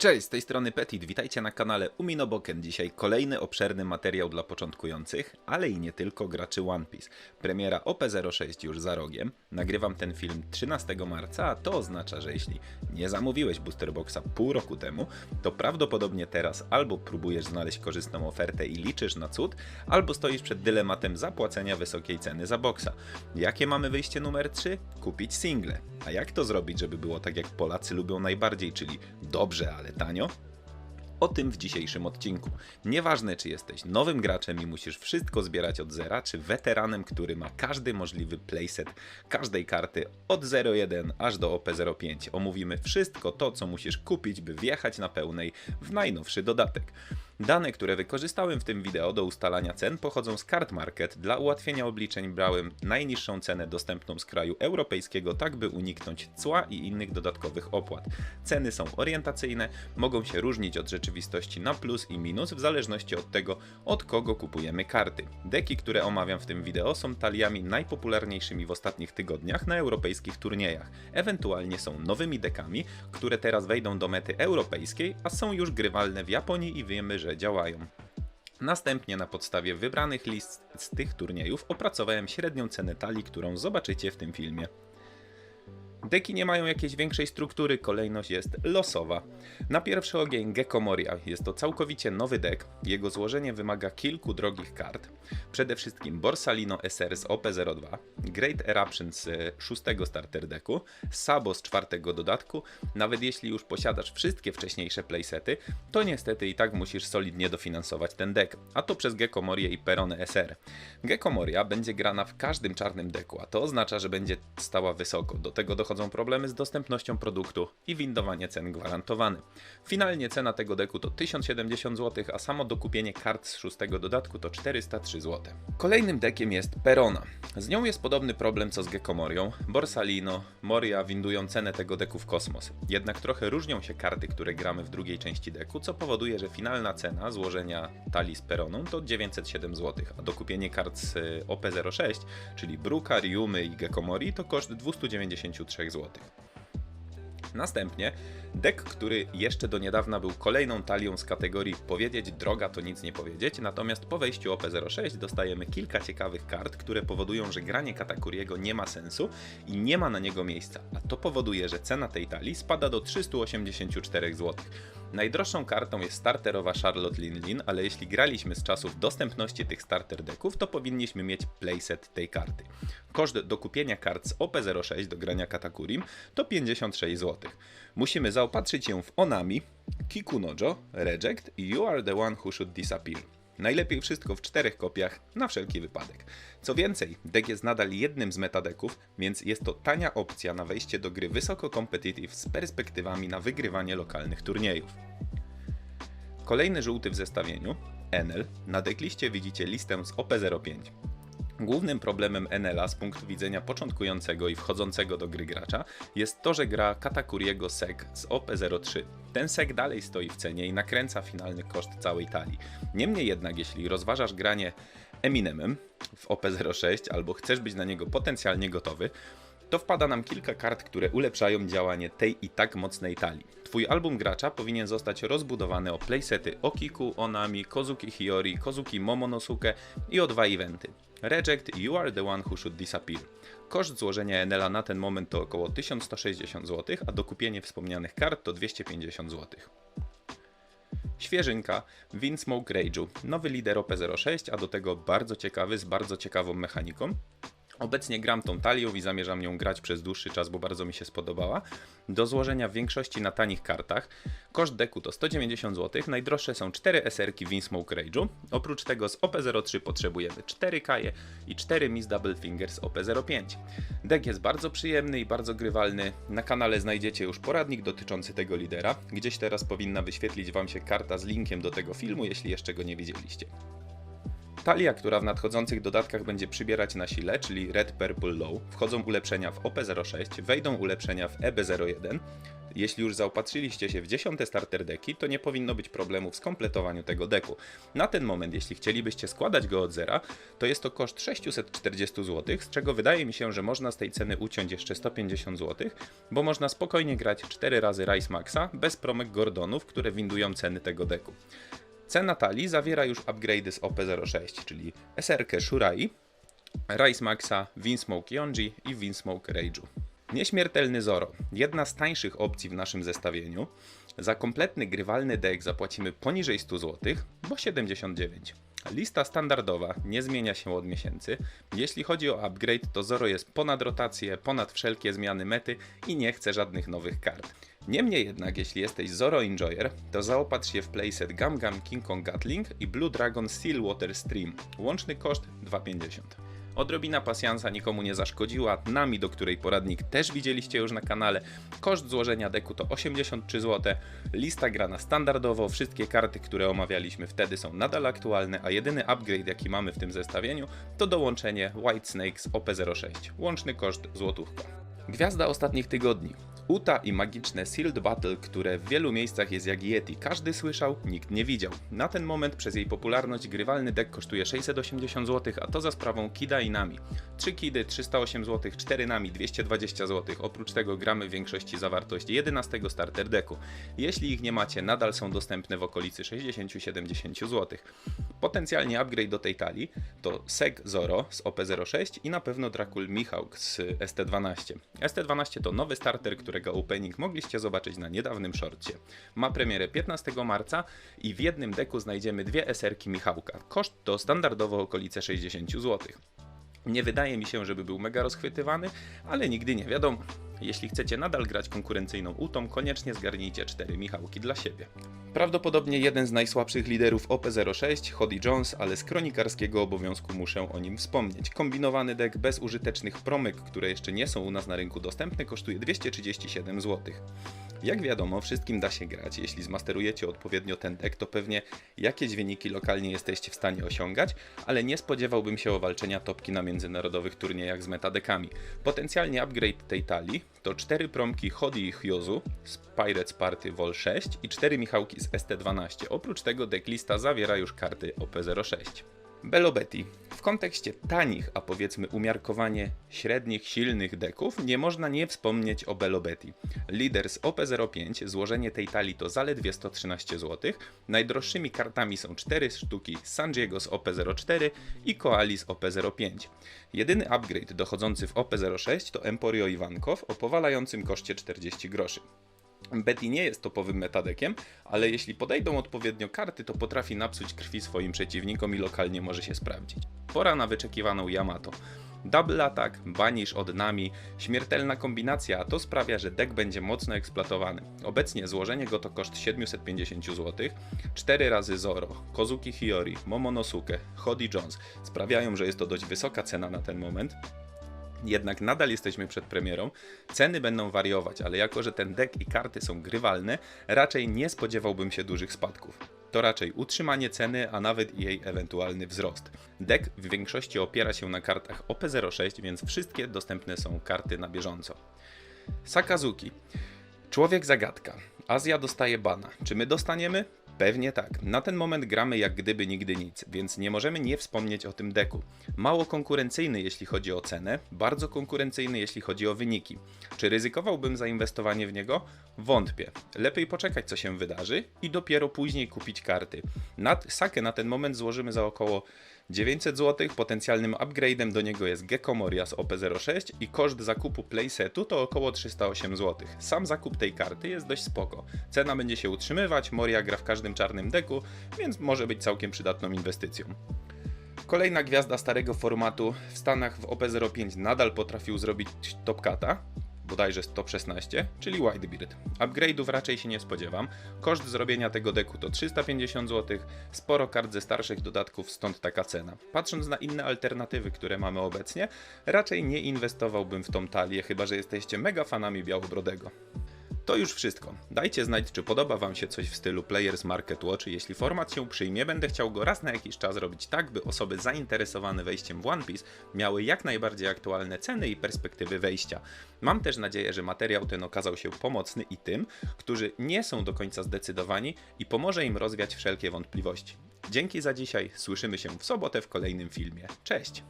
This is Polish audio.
Cześć, z tej strony Petit, witajcie na kanale Uminoboken. Dzisiaj kolejny obszerny materiał dla początkujących, ale i nie tylko graczy One Piece. Premiera OP06 już za rogiem. Nagrywam ten film 13 marca, a to oznacza, że jeśli nie zamówiłeś Booster Boxa pół roku temu, to prawdopodobnie teraz albo próbujesz znaleźć korzystną ofertę i liczysz na cud, albo stoisz przed dylematem zapłacenia wysokiej ceny za boxa. Jakie mamy wyjście numer 3? Kupić single. A jak to zrobić, żeby było tak jak Polacy lubią najbardziej, czyli dobrze, ale tanio? O tym w dzisiejszym odcinku. Nieważne, czy jesteś nowym graczem i musisz wszystko zbierać od zera, czy weteranem, który ma każdy możliwy playset każdej karty od 0.1 aż do OP05. Omówimy wszystko to, co musisz kupić, by wjechać na pełnej w najnowszy dodatek. Dane, które wykorzystałem w tym wideo do ustalania cen pochodzą z Card Market. Dla ułatwienia obliczeń brałem najniższą cenę dostępną z kraju europejskiego, tak by uniknąć cła i innych dodatkowych opłat. Ceny są orientacyjne, mogą się różnić od rzeczywistości na plus i minus w zależności od tego, od kogo kupujemy karty. Deki, które omawiam w tym wideo są taliami najpopularniejszymi w ostatnich tygodniach na europejskich turniejach. Ewentualnie są nowymi dekami, które teraz wejdą do mety europejskiej, a są już grywalne w Japonii i wiemy, że działają. Następnie na podstawie wybranych list z tych turniejów opracowałem średnią cenę talii, którą zobaczycie w tym filmie. Deki nie mają jakiejś większej struktury, kolejność jest losowa. Na pierwszy ogień Gecko Moria. Jest to całkowicie nowy deck. Jego złożenie wymaga kilku drogich kart. Przede wszystkim Borsalino SR z OP02, Great Eruption z szóstego starter decku, Sabo z czwartego dodatku. Nawet jeśli już posiadasz wszystkie wcześniejsze playsety, to niestety i tak musisz solidnie dofinansować ten deck, a to przez Gecko Morię i Perone SR. Gecko Moria będzie grana w każdym czarnym deku, a to oznacza, że będzie stała wysoko. Do tego dochodzą problemy z dostępnością produktu i windowanie cen gwarantowane. Finalnie cena tego deku to 1070 zł, a samo dokupienie kart z szóstego dodatku to 403 zł. Kolejnym dekiem jest Perona. Z nią jest podobny problem co z Gecko Morią. Borsalino, Moria windują cenę tego deku w kosmos. Jednak trochę różnią się karty, które gramy w drugiej części deku, co powoduje, że finalna cena złożenia talii z Peroną to 907 zł, a dokupienie kart z y, OP06, czyli Bruka, Ryumy i Gecko Mori to koszt 293 zł. Następnie deck, który jeszcze do niedawna był kolejną talią z kategorii powiedzieć droga to nic nie powiedzieć, natomiast po wejściu OP06 dostajemy kilka ciekawych kart, które powodują, że granie Katakuriego nie ma sensu i nie ma na niego miejsca, a to powoduje, że cena tej talii spada do 384 zł. Najdroższą kartą jest starterowa Charlotte Linlin, ale jeśli graliśmy z czasów dostępności tych starter decków, to powinniśmy mieć playset tej karty. Koszt do kupienia kart z OP06 do grania Katakurim to 56 zł. Musimy zaopatrzyć się w Onami, Kikunojo, Reject i You Are The One Who Should Disappear. Najlepiej wszystko w czterech kopiach, na wszelki wypadek. Co więcej, deck jest nadal jednym z metadeków, więc jest to tania opcja na wejście do gry wysoko competitive z perspektywami na wygrywanie lokalnych turniejów. Kolejny żółty w zestawieniu, Enel. Na deckliście widzicie listę z OP05. Głównym problemem Enela z punktu widzenia początkującego i wchodzącego do gry gracza jest to, że gra Katakuriego Sek z OP03. Ten Sek dalej stoi w cenie i nakręca finalny koszt całej talii. Niemniej jednak, jeśli rozważasz granie Eminemem w OP06 albo chcesz być na niego potencjalnie gotowy, to wpada nam kilka kart, które ulepszają działanie tej i tak mocnej talii. Twój album gracza powinien zostać rozbudowany o playsety Okiku, Onami, Kozuki Hiyori, Kozuki Momonosuke i o dwa eventy. Reject You Are The One Who Should Disappear. Koszt złożenia Enela na ten moment to około 1160 zł, a dokupienie wspomnianych kart to 250 zł. Świeżynka, Windsmoke Rage'u, nowy lider OP06, a do tego bardzo ciekawy, z bardzo ciekawą mechaniką. Obecnie gram tą talią i zamierzam nią grać przez dłuższy czas, bo bardzo mi się spodobała. Do złożenia w większości na tanich kartach. Koszt deku to 190 zł. Najdroższe są 4 SR-ki Windsmoke Rage'u. Oprócz tego z OP03 potrzebujemy 4 kaje i 4 Miss Double Finger z OP05. Deck jest bardzo przyjemny i bardzo grywalny. Na kanale znajdziecie już poradnik dotyczący tego lidera. Gdzieś teraz powinna wyświetlić Wam się karta z linkiem do tego filmu, jeśli jeszcze go nie widzieliście. Talia, która w nadchodzących dodatkach będzie przybierać na sile, czyli Red Purple Low, wchodzą ulepszenia w OP06, wejdą ulepszenia w EB01. Jeśli już zaopatrzyliście się w 10 starter deki, to nie powinno być problemów z kompletowaniu tego deku. Na ten moment, jeśli chcielibyście składać go od zera, to jest to koszt 640 zł, z czego wydaje mi się, że można z tej ceny uciąć jeszcze 150 zł, bo można spokojnie grać 4 razy Rice Maxa bez promek Gordonów, które windują ceny tego deku. Cena talii zawiera już upgrade'y z OP06, czyli SR-kę Shurai, Rice Maxa, Winsmoke Yonji i Winsmoke Rage'u. Nieśmiertelny Zoro, jedna z tańszych opcji w naszym zestawieniu. Za kompletny grywalny deck zapłacimy poniżej 100 zł, bo 79. Lista standardowa nie zmienia się od miesięcy. Jeśli chodzi o upgrade, to Zoro jest ponad rotację, ponad wszelkie zmiany mety i nie chce żadnych nowych kart. Niemniej jednak, jeśli jesteś Zoro Enjoyer, to zaopatrz się w playset Gam Gam King Kong Gatling i Blue Dragon Stillwater Stream. Łączny koszt 2,50. Odrobina pasjansa nikomu nie zaszkodziła, nami, do której poradnik też widzieliście już na kanale. Koszt złożenia deku to 83 zł, lista grana standardowo, wszystkie karty, które omawialiśmy wtedy są nadal aktualne, a jedyny upgrade jaki mamy w tym zestawieniu to dołączenie White Snake z OP06. Łączny koszt złotówka. Gwiazda ostatnich tygodni. Uta i magiczne Sealed Battle, które w wielu miejscach jest jak Yeti. Każdy słyszał, nikt nie widział. Na ten moment przez jej popularność grywalny deck kosztuje 680 zł, a to za sprawą Kida i Nami. 3 Kidy 308 zł, 4 Nami 220 zł. Oprócz tego gramy w większości zawartość 11 starter decku. Jeśli ich nie macie, nadal są dostępne w okolicy 60-70 zł. Potencjalnie upgrade do tej talii to Seg Zoro z OP06 i na pewno Dracul Michałk z ST12. ST12 to nowy starter, którego opening mogliście zobaczyć na niedawnym shortcie. Ma premierę 15 marca i w jednym deku znajdziemy dwie SR-ki Michałka. Koszt to standardowo okolice 60 zł. Nie wydaje mi się, żeby był mega rozchwytywany, ale nigdy nie wiadomo. Jeśli chcecie nadal grać konkurencyjną utą, koniecznie zgarnijcie 4 Michałki dla siebie. Prawdopodobnie jeden z najsłabszych liderów OP06, Hody Jones, ale z kronikarskiego obowiązku muszę o nim wspomnieć. Kombinowany deck bez użytecznych promyk, które jeszcze nie są u nas na rynku dostępne, kosztuje 237 zł. Jak wiadomo, wszystkim da się grać. Jeśli zmasterujecie odpowiednio ten deck, to pewnie jakieś wyniki lokalnie jesteście w stanie osiągać, ale nie spodziewałbym się owalczenia topki na międzynarodowych turniejach z metadekami. Potencjalnie upgrade tej talii to 4 promki Hody i Hyozu z Pirates Party Vol 6 i 4 Michałki z ST12. Oprócz tego decklista zawiera już karty OP06. Belobeti. W kontekście tanich, a powiedzmy umiarkowanie średnich, silnych deków, nie można nie wspomnieć o Belobeti. Lider z OP05, złożenie tej talii to zaledwie 113 zł. Najdroższymi kartami są 4 sztuki Sanjiego z OP04 i Koali z OP05. Jedyny upgrade dochodzący w OP06 to Emporio Iwankow o powalającym koszcie 40 groszy. Betty nie jest topowym metadekiem, ale jeśli podejdą odpowiednio karty, to potrafi napsuć krwi swoim przeciwnikom i lokalnie może się sprawdzić. Pora na wyczekiwaną Yamato. Double attack, banish od nami, śmiertelna kombinacja, a to sprawia, że deck będzie mocno eksploatowany. Obecnie złożenie go to koszt 750 zł, 4 razy Zoro, Kozuki Hiyori, Momonosuke, Hody Jones sprawiają, że jest to dość wysoka cena na ten moment. Jednak nadal jesteśmy przed premierą, ceny będą wariować, ale jako że ten deck i karty są grywalne, raczej nie spodziewałbym się dużych spadków. To raczej utrzymanie ceny, a nawet jej ewentualny wzrost. Deck w większości opiera się na kartach OP06, więc wszystkie dostępne są karty na bieżąco. Sakazuki. Człowiek zagadka. Azja dostaje bana. Czy my dostaniemy? Pewnie tak. Na ten moment gramy jak gdyby nigdy nic, więc nie możemy nie wspomnieć o tym deku. Mało konkurencyjny jeśli chodzi o cenę, bardzo konkurencyjny jeśli chodzi o wyniki. Czy ryzykowałbym zainwestowanie w niego? Wątpię. Lepiej poczekać co się wydarzy i dopiero później kupić karty. Nad Sakę na ten moment złożymy za około 900 zł, potencjalnym upgrade'em do niego jest Gecko Moria z OP06 i koszt zakupu playsetu to około 308 zł. Sam zakup tej karty jest dość spoko. Cena będzie się utrzymywać, Moria gra w każdym czarnym deku, więc może być całkiem przydatną inwestycją. Kolejna gwiazda starego formatu w Stanach w OP05 nadal potrafił zrobić Topkata, bodajże z top 16, czyli Whitebeard. Upgrade'ów raczej się nie spodziewam. Koszt zrobienia tego deku to 350 zł, sporo kart ze starszych dodatków, stąd taka cena. Patrząc na inne alternatywy, które mamy obecnie, raczej nie inwestowałbym w tą talię, chyba że jesteście mega fanami Białobrodego. To już wszystko. Dajcie znać, czy podoba Wam się coś w stylu Players Market Watch. Jeśli format się przyjmie, będę chciał go raz na jakiś czas robić tak, by osoby zainteresowane wejściem w One Piece miały jak najbardziej aktualne ceny i perspektywy wejścia. Mam też nadzieję, że materiał ten okazał się pomocny i tym, którzy nie są do końca zdecydowani i pomoże im rozwiać wszelkie wątpliwości. Dzięki za dzisiaj, słyszymy się w sobotę w kolejnym filmie. Cześć!